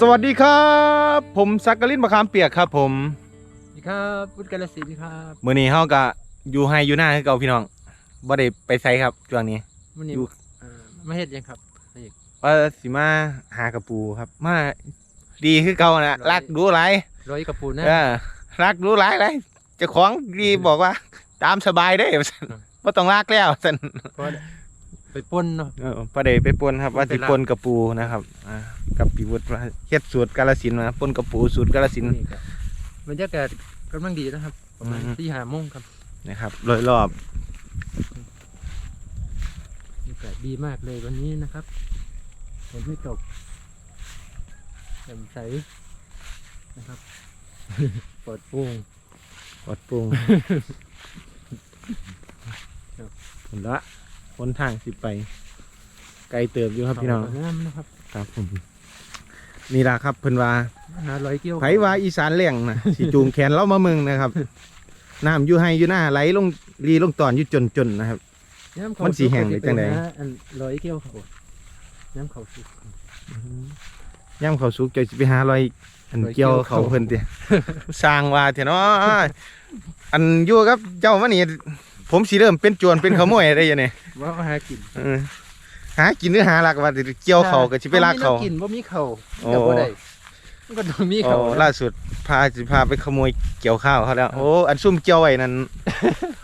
สวัสดีครับ ผมสักกลินมะขามเปียกครับ ผมสวัสดีครับพุทธกาลสินธุ์ครับมื้อนี้เฮาก็อยู่ให้อยู่หน้าคือเก่าพี่น้องบ่ได้ไปไสครับช่วงนี้วันนี้อยู่ เอ่อมาเฮ็ดหยังครับ ว่าสิมาหากระปูครับ มาดีคือเก่านะรักดูหลายร้อยกระปูนะเออรักดูหลายเลยเจ้าของดีบอกว่า ตามสบายเด้อซั่นบ่ต้องรักแล้วซั่นเพราะไปปล้นเนาะ เออบ่ได้ไปปนครับว่าสิปนกระปูนะครับอ่า กับพี่วุฒิว่าเฮ็ดสูตรกาฬสินธุ์มาปนกระปูสูตรกาฬสินธุ์ นี่ครับบรรยากาศกำลังดีนะครับ ประมาณอือฮึ ที่หาโมงครับนะครับโดยรอบบรรยากาศดีมากเลยวันนี้นะครับฝนไม่ตกแจ่มใสนะครับปลอดโปร่งปลอดโปร่งครับผลละคนทางสิไป ไกลเติบอยู่ครับพี่น้องเขาก็น้ำนะครับ ครับผม นี่ล่ะครับเพิ่นว่าหาร้อยเกี่ยวไผว่าอีสานเลี้ยงนะสิจูงแขนเรามาเมืองนะครับน้ำอยู่ให้อยู่หน้าไหลลงรีลงตอนอยู่จนๆนะครับย้ำเขามันสิแห้งหรือจังใดไปหาอันร้อยเกี่ยวเขาย้ำเขาสุกย่ำเขาสุกจะสิไปหารอยอันรอยเกี่เกี่ยยววเขาเขาเพิ่นติสร้างว่าเถอะเนาะอันอยู่ครับเจ้ามานี่ผมสิเริ่มเป็นโจรเป็นขโมยได้ยังไงว่าเอาหากินเออ หากินหรือหาลักว่าสิเกี่ยวเขาก็สิไปลักเขาบ่มีแนวกินว่ามีเขาโอ้แต่บ่ได้มันก็ต้องมีโอ้เขาล่าสุดพาสิพาไปขโมยเกี่ยวข้าวเขาแล้วโอ้อันซุ่มเกี่ยวไว้นั่น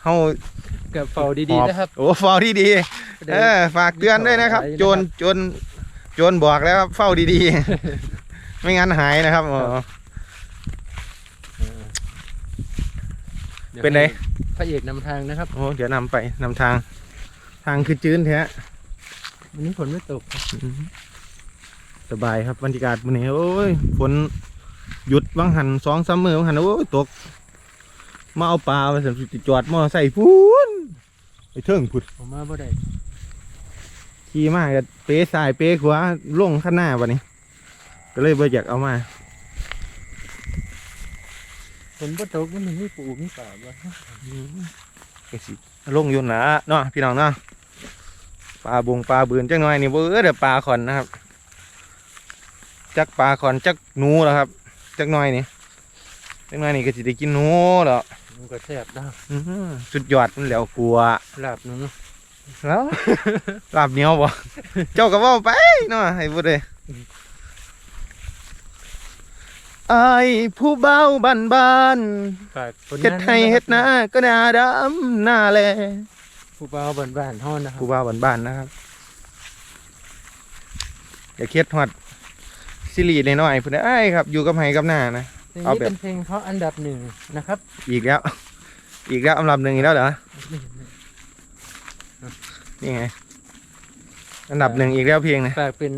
เฮากับเฝ้าดีๆนะครับโอ้เฝ้าดีดีๆเออฝากเตือนด้วยนะครับ โจรโจรโจรบอกแล้วครับเฝ้าดีๆ ไม่งั้นหายนะครับอ๋อดี๋ยวเป็นไงให้พระเอกนำทางนะครับโอ้เดี๋ยวนำไปนำทาง ทางคือจื้นแท้ วันนี้ฝนไม่ตกครับสบายครับบรรยากาศวันนี้โอ้ยฝนหยุดวังหันสองสามมือวังหันโอ้ยตก มาเอาปลาไปสำหรับจอดมอใส่พูนไปเทิงพุดผมมาบ่ได้ขี่มาก็เป๊สายเป๊ขวาลงข้างหน้าวันนี้ ก็เลยบ่อยากเอามาฝนบ่ตกมันมีปูมีป่าบ่ก็สิลงอยุ่นละเนาะพี่น้องเนาะ ปลาบงปลาบืนจักหน่อยนี่เบื่อเดี๋ยวปลาขอนนะครับ จักปลาขอนจักหนูแล้วครับ จักหน่อยนี่จักหน่อยนี่ก็สิได้กินหนูแล้วมันก็แซ่บนะอื้อหือสุดยอดมันแล้วกลัว ลาบหนูแล้ว ลาบเหนียวบ่ เจ้าก็เว่าไปเนาะให้พูดเลยไอ้ายผู้เบาบ้านบ้านฝากผลๆเฮ็ดงานให้เฮ็ดนาก็หนาดำหน้าแล ผู้เบาบ้านๆฮ้อนนะครับผู้เบาบ้านๆนะครับอย่าเครียดฮอดซิรีน้อยๆพุ่นเอ้ยครับ อยู่กับไห้กับหน้านะ เพลงเอานี้แบบ เป็นเพลงเพราะอันดับหนึ่งนะครับอีกแล้ว อีกแล้วอันดับหนึ่งอีกแล้วเหรอนี่ไงอันดับหนึ่งอีกแล้วเพลงนะฝากเป็น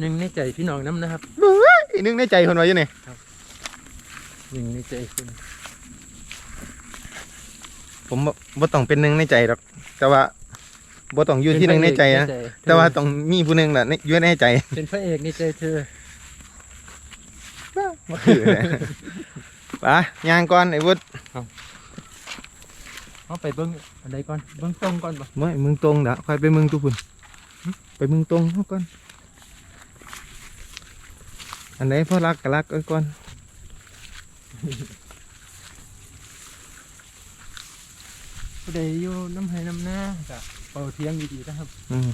หนึ่งในใจพี่น้องน้ำนะครับ อีกนึงในใจคนไว้อยู่นี่หนึ่งในใจคุณ ผมบ่บ่ต้องเป็นหนึ่งในใจหรอก แต่ว่าบ่ต้องอยู่ที่หนึ่งในใจนะแต่ว่าต้องมีผู้หนึ่งแหละในอยู่ในใจเป็นพระเอกในใจเธอมาคือเลยไปย่างก่อนไอ้วุฒิเอาไปเบิ้งอะไรก่อนเบิ้งตรงก่อนบ่เมื่อมึงตรงเด้อค่อยไปมึงทุกคนไปมึงตรงเอาก่อนอันไหนพ่อรักก็รักเอาก่อน ผู้ใดอยู่น้ำไห้น้ำหน้าก็เป่าเทียงดีๆนะครับอืม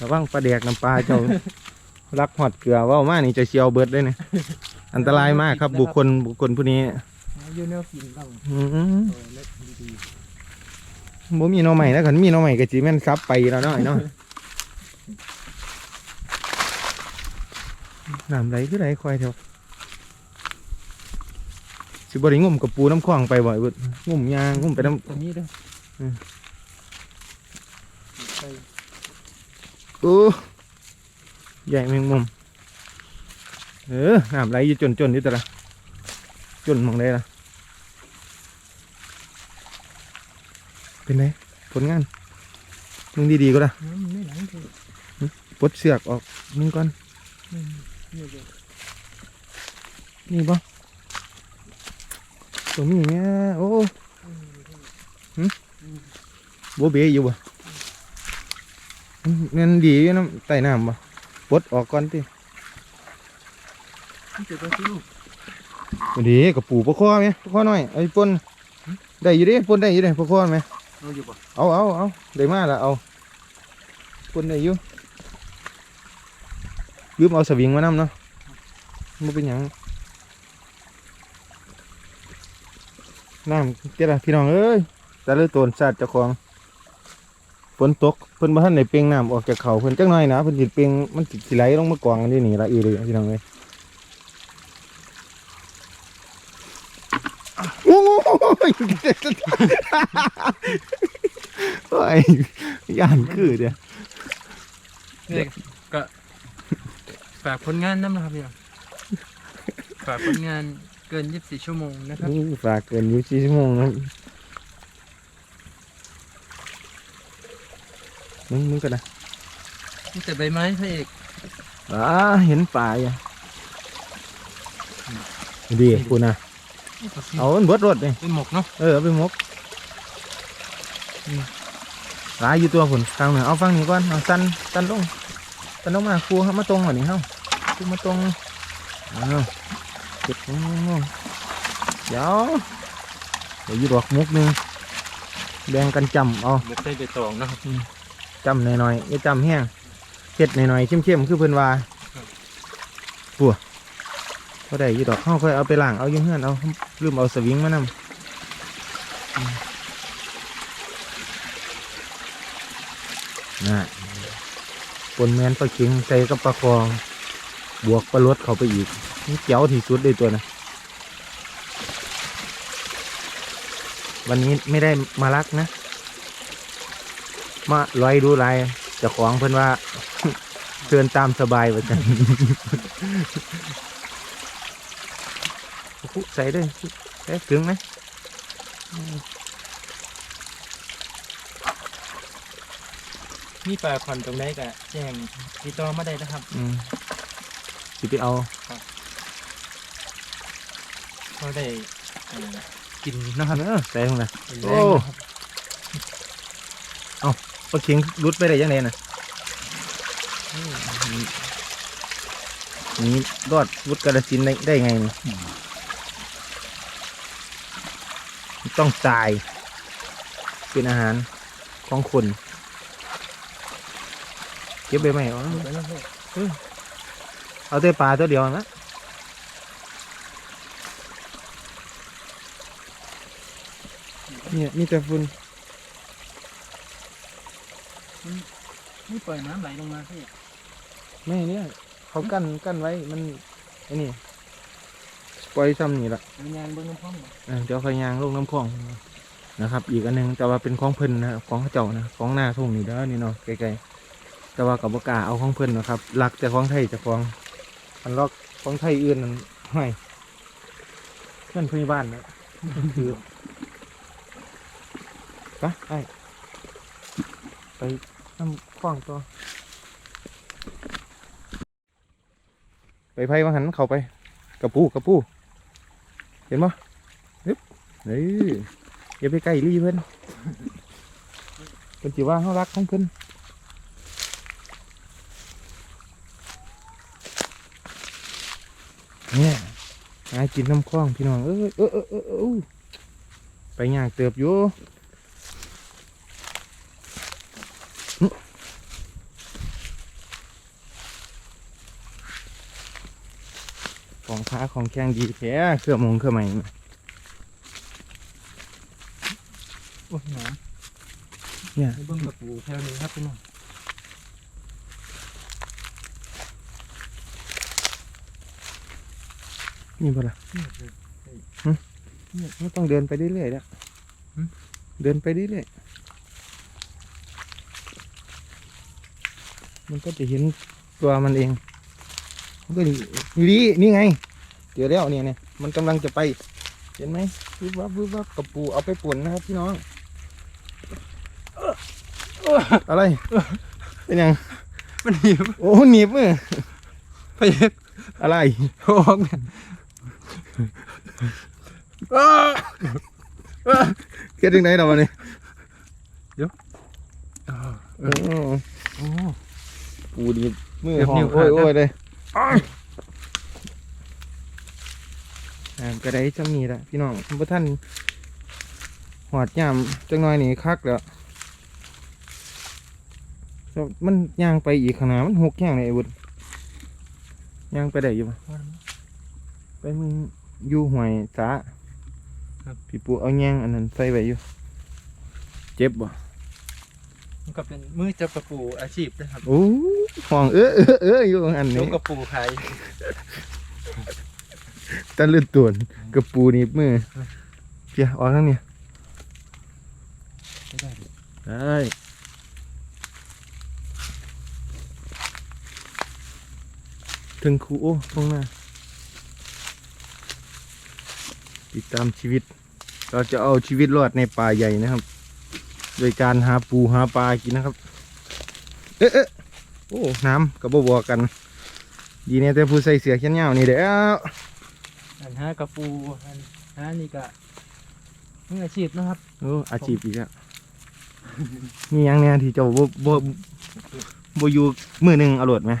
ระวังปลาแดกน้ำปลาเจ้า รักหอดเกลือเว่ามานี่จะเชียวเบิดเลยเนี่ยอันตรายมากครับ บุคคลบุคคลผู้นี้อยู่แนวกินต้องอืม เออเล็กดีบ่มีหน้อใหม่แล้วคันมีหน้อใหม่ก็จีแม่นซับไปแล้วเนาะไอ้เนาะ น้ำไหลคือไหลควายเถอะสิบ่ได้งมกับปูน้ำคว้างไปบ่อยเบิดงมยางงมไปน้ๆตัวนี้เด้วยอืมไปำ โอ้ใหญ่แมงมุม เออน้ำไหลอยู่จนๆอยู่แต่ละจนมองได้ละเป็นไงผลงานมึงดีๆก็ได้น้ำมันไม่ไหลเลยปลดเสือกออกมึงก่อน นี่ปะตัวนี้เนี่ยโอ้ บเบอยู่บ่มันมันดีอยู่น้ำใต้น้ำบ่ปลดออกก่อนติเจอตัวซิววันนี้กับปูปลาคอไหมปลาคอหน่อยไอ้ปนได้อยู่เดิปนได้อยู่เดิปลาคอไหมเอาอยู่ปะเอาเอาเอาได้มาละเอาปนได้อยู่ยืมเอาสวิงมานำเนาะมันเป็นหยังน้ำเจ้าพี่น้องเอ้ยแต่ละตัวสัตว์เจ้าของ ฝนตกเพิ่นบ่ทันได้เปล่งน้ำออกจากเขาเพิ่นจักหน่อยนะเพิ่นสิเปล่งมันสิสิไหลลงมากองกันที่นี่ละอีเลยพี่น้องเอ้ยโอ้ยโอ้ยย่านคือเดียวเนี่ยก็ฝากผลงานน้ำนะครับพี่น้องฝากผลงานเกิน 24 ชั่วโมงนะครับนี่ฝากเกินอยู่สี่ชั่วโมงนะ มึงมึงกันนะนี่แต่ใบไม้พระเอกอ่าเห็นป่าอะดีคุณนะนี่ตัวซิวเอามันเบิดรถเลยเป็นหมกเนาะเออเอาไปหมกหลายอยู่ตัวผลทางเหนือเอาฟังนี้ก่อนเอาสั้นสั้นลงสั้นลงมาครูเขามาตรงกว่านี้เฮ้าครูมาตรงเอาเก็บงงเดี๋ยวเดี๋ยวอยูดอกมุกหนึงแบ่งกันจำเอาหมกใส่ใบตองนะครับ จำหน่อยๆอย่าจำแห้งเผ็ดหน่อยๆเข้มๆคือเพิ่นว่าครับปัวก็ได้อยี่ดอกเฮาค่อยเอาไปล้างเอาอยู่เฮือนเอาลืมเอาสวิงมานำอืมน่ะปนแมนปลาเข็งใส่กับปลาคองบวกปลาลดเข้าไปอีกนี่เจ๋วที่สุดเลยตัวนะวันนี้ไม่ได้มารักนะ มาลอยดูลายเจ้าของเพิ่นว่าเชิญตามสบายว่าจันคุใส่ด้วยใส่ถึงไหมมีปลาคอนตรงไหนก็แจ้งติดต่อมาได้นะครับ อืมสิไปเอาเราได้เอ่อกินนะครับเออใส่ลงนะเป็นโอ้แรงนะครับ ปลาเข็งรุดไปได้ยังไงนะนี่รอดวุฒกระสินได้ได้ไงนี่ต้องตาย เป็นอาหารของคนเก็บไปไหมเอาเอาเอาแต่ปลาตัวเดียวนะเนี่ยมีแต่ฝุ่น นี่ปล่อยน้ำไหลลงมาพี่ไม่เนี่ยเขากั้นกั้นไว้มันไอ้นี่ปล่อยซ้ำนี่ละมันยางเบิ้งน้ำพร่องเหรอเออเดี๋ยวคอยยางลงน้ำคลองนะครับ อีกอันหนึงแต่ว่าเป็นของเพิ่นนะของเขาเจ้านะของหน้าทุ่งนี่เด้อนี่เนาะไกลๆแต่ว่ากับบกล้าเอาของเพิ่นนะครับรักแต่ของไทยแต่ของอันลอกของไทยอื่นนั่นไม่เพื่อนพี่บ้านนะคือไปไปไป น้ำคลองตัวไปไพ่มาหันเข้าไป กระปูกระปูเห็นปะนึบเฮ้ยอย่าไปใกล้รีเพิ่อนเพิ่นจิว่าเขารักของเพิ่นเนี่ยหากินน้ำคลองพี่น้องเอ้ยเอเออเออเออไปย่างเติบอยู่ของ ค้าของแข่งดีแท้เครื่องมงเครื่องใหม่โอ้ยหนามเนี่ยให้เบิ้งกับปูแถวนี้ครับพี่น้องนี่เปล่านี่คือเนี่ยไม่ต้องเดินไปเรื่อยๆแล้วหืมเดินไปเรื่อยๆมันก็จะเห็นตัวมันเองมันก็ดีดีนี่ไง เดี๋ยวแล้วเนี่ยเนี่ยมันกำลังจะไป เห็นไหมวิบวับวิบวับกระปูเอาไปป่นนะครับพี่น้อง อะไร เป็นยัง มันหิวโอ้หนีบมือพระเอกอะไรโอ้ยเนี่ยเกิดยังไงเราวันนี้อ้าวโอ้โอ้ปูดีบมือเกือบห้อนิ้งวโอ้ยขาดนะโอ้ยเลยำ กระไดจำนี่ละพี่น้องพระท่านหอดยามจังน้อยนี่คักแล้วแล้วมันย่างไปอีกขางหนาดมันหกย่างเลยไอ้บุญย่างไปได้อยู่ปะไปมึงอยู่ห่วยสาครับพี่ปูเอาแยงอันนั้นใส่ไว้อยู่ เจ็บบ่มันก็เป็นมือจับกระปูอาชีพนะครับโอ้ห้องเออเออเอออยู่อันยนี้กกระปูขาย ตะลึดต่วนกระปูหนีบมือเพียออกทั้งนี้ไม่ได้ดิได้ถึงครูโอ้ตรงหน้าติดตามชีวิต เราจะเอาชีวิตรอดในป่าใหญ่นะครับ โดยการหาปูหาปลากินนะครับ เอ๊ะเอ๊ะโอ้ น้ำกับบบอกกัน ดีเนี่ยแต่ผู้ใส่เสื้อแขนยาวนี่เด้อ อันหากระปูอันหานี่ก็มืออาชีพนะครับ โอ้อาชีพอีกแล้วมีหยังเนี่ยที่เจ้าบ่บ่บ่อยู่มือหนึ่งเอาโหลดไหม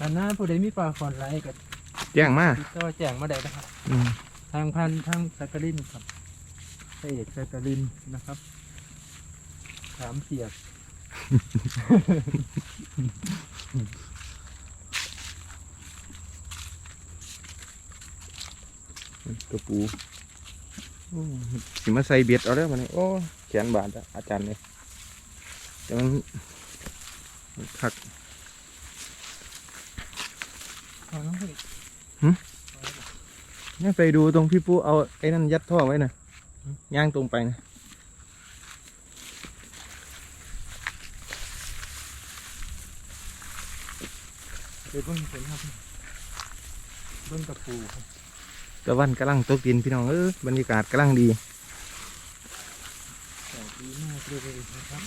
อันหน้าผู้ใดมีปลาขอนไหลก็แจ้งมาติดต่อแจ้งมาได้นะครับ อืมทางพันทางสักกลินครับพระเอกสักกลินนะครับถามเสียบ กระปูโอ้สิมาใส่เบ็ดเอาแล้วมันนี่โอ้แขนบาดอะอาจารย์เลยแต่มันมันคักเอาน้องเฮ้ยเนี่ยไปดูตรงพี่ปูเอาไอ้นั่นยัดท่อไว้นะย่างตรงไปนะเดี๋ยวเพิ่งเห็นครับเบิ้งกระปูครับ ตะวันกำลังตกดินพี่น้องเออบรรยากาศกำลังดีแสงดีมากเลยนะครับ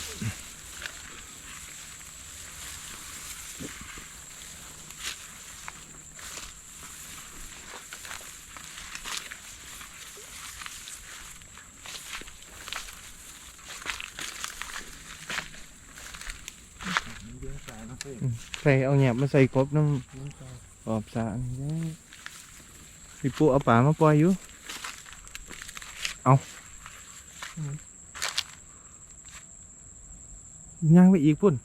เลี้ยงสายนะเพื่อนใส่เอาแหนบมาใส่กบน้เลี้ยงสายำขอบสระนี่เด้อ พี่ปูเอาป่ามาปล่อยอยู่ เอาย่างไปอีกพุ่น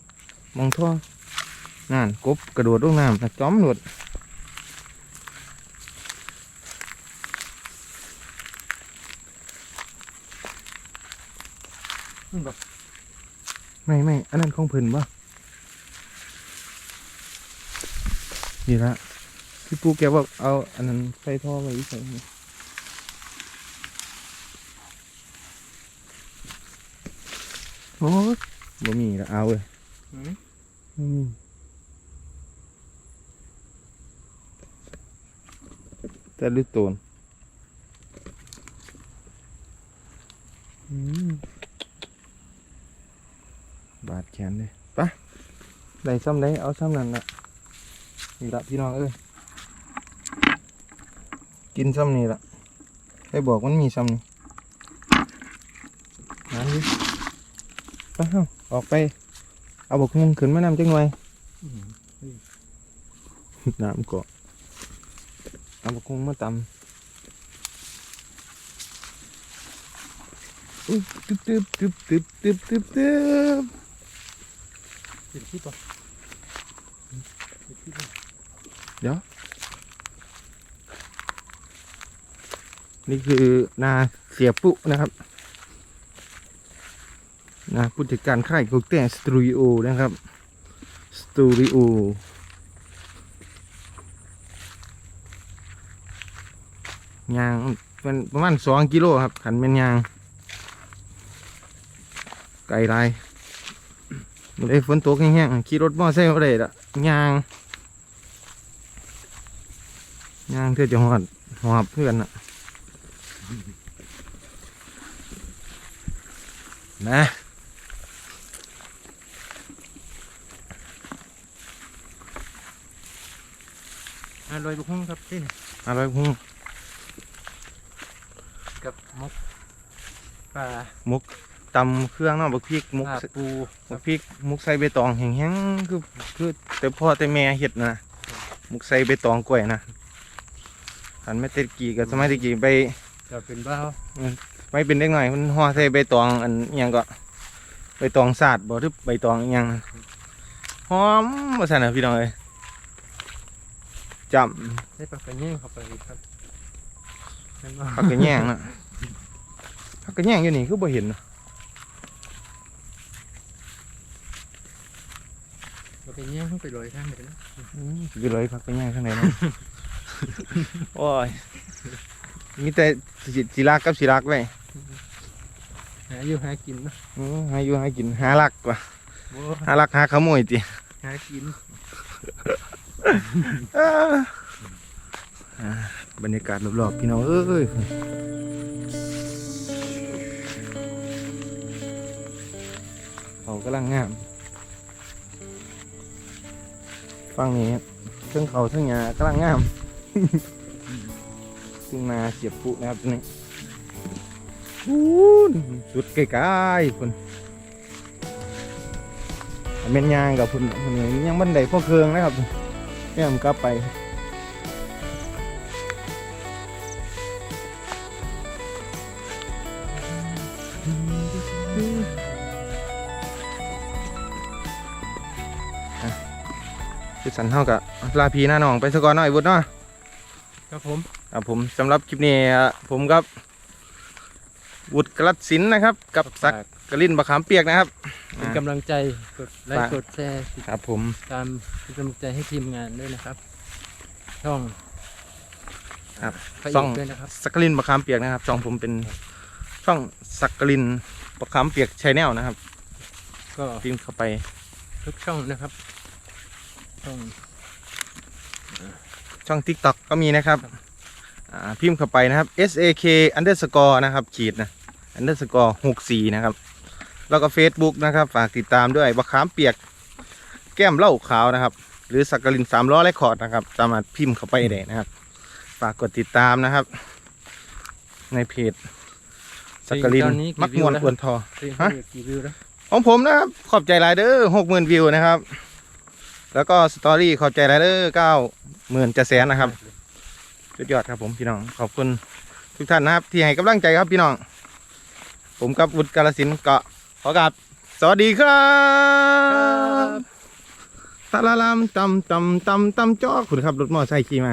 มองท่อนั่นกบกระโดดลงน้ำจ้อมหนวดไม่ไม่ อันนั้นของเพิ่นบ่นี่ละ พี่ปูแกบอกเอาอันนั้นใส่ท่อไว้ใส่นี่โอ้ยบ่มีละเอาเว้ยหืมบ่มีแต่ลึกโตนอืมบาดแขนเลยปะได้ซ้ำได้เอาซ้ำนั่นละนี่ละพี่น้องเอ้ย กินซ้ำนี่ละได้บอกมันมีซ้ำนี่นั่นดิไปเฮาออกไป เอาบกมุงขึ้นมานำจังหน่อยอืมน้ำเกาะเอาบกมุงมาตำอุ๊ยตึ๊บตึ๊บตึ๊บตึ๊บตึ๊บตึ๊บตึ๊บติดที่ปะติดที่ป นี่คือนาเสียปุนะครับนาผู้จัดการค่ายกุกแต่สตูดิโอนะครับ สตูดิโอยางเป็นประมาณสองกิโลครับ ขันเป็นยาง ไก่ลายมันได้ฝนตกแห้งๆขี่รถมอไซค์มาได้ละยางยางเพื่อจะหอดหอบเพื่อนน่ะ นะอ่าลอยบุกห้องครับที่นี่อะไรพุงกับมกปลาตำเครื่องเนาะบักพริกมุกปลาปูบักพริกมุกใส่ใบตองแห้งๆคือคือแต่พ่อแต่แม่เห็ดนะมุกใส่ใบตองกล้วยนะขันไม่เต็ดกี่กับสมัยตะกี้ไป จะเป็นบ้าไม่เป็นเด็กหน่อยมันห่อใส่ใบตองอันอิหยังก็ใบตองสาดบ่หรือใบตองอิหยังหอมมาสั่นนะพี่น้องเอ้ยจได้ปากกระแย่งเข้าไปอีกครับเห็นบ่ำผักกระแยงนะผักกระแยงอยู่นี่คือบ่เห็นนะปากกระแย่งเข้าไปลอยข้างไปแล้วอืมอยู่เลยผักกระแยงข้างในเนาะโอ้ย มีแต่สิสิรักกับสิรักไว้หาอยู่หากินเนาะอือหาอยู่หากินหารักกว่าโอ้หารักหาขโมยติหากินอ่าอ่าบรรยากาศรอบๆพี่น้องเอ้ยเขากำลังงามฟังนี้เทั้งเขาเทั้งหญ้ากำลังงาม ซึ่งนาเสียบปุนะครับตัวนี้อู้นสุดไกลๆคนอันเป็นยางกับคนคนนี้ยังบันไดพ่อเคืองนะครับแม่ผมกลับไปคือสันเท่ากับลาพีหน้าหนองไปสก่อนหน่อยวุฒเนาะครับผม ครับผมสำหรับคลิปนี้อะผมกับวุฒิกรัตสินธุ์นะครับ กับสักฝากกลินบะขามเปียกนะครับเป็นกำลังใจกดไลฝากค์กดแชร์ติดครับผมตามเป็นกำลังใจให้ทีมงานด้วยนะครับ ช่องครับพระเอช่องกด้วยนะครับสักกลินบะขามเปียกนะครับช่องผมเป็นช่องสักกลินบะขามเปียกชแนลนะครับ ก็พิมพ์เข้าไปทุกช่องนะครับ ช่องช่อง TikTok ก็มีนะครับอ่า พิมพ์เข้าไปนะครับ S A K underscore นะครับขีดนะ underscore หกสี่นะครับ แล้วก็ Facebook นะครับ ฝากติดตามด้วยบะขามเปียกแก้มเหล้าขาวนะครับ หรือสักกลินสามล้อและคอร์ดนะครับ สามารถพิมพ์เข้าไปได้นะครับ ฝากกดติดตามนะครับ ในเพจสักกลินนนมักมวนแล้วอวนทอฮะของผมนะครับ ขอบใจหลายเด้อหกหมื่นวิวนะครับ แล้วก็สตอรี่ขอบใจหลายเด้อเก้าหมื่นจะแสนนะครับ สุดยอดครับผมพี่น้องขอบคุณทุกท่านนะครับที่ให้กำลังใจครับพี่น้อง ผมกับวุฒิกาลสินธุ์ก็ขอกราบสวัสดีครับตะละลามตำตำตำตำจอกคุณครับรถมอไซค์ขี่มา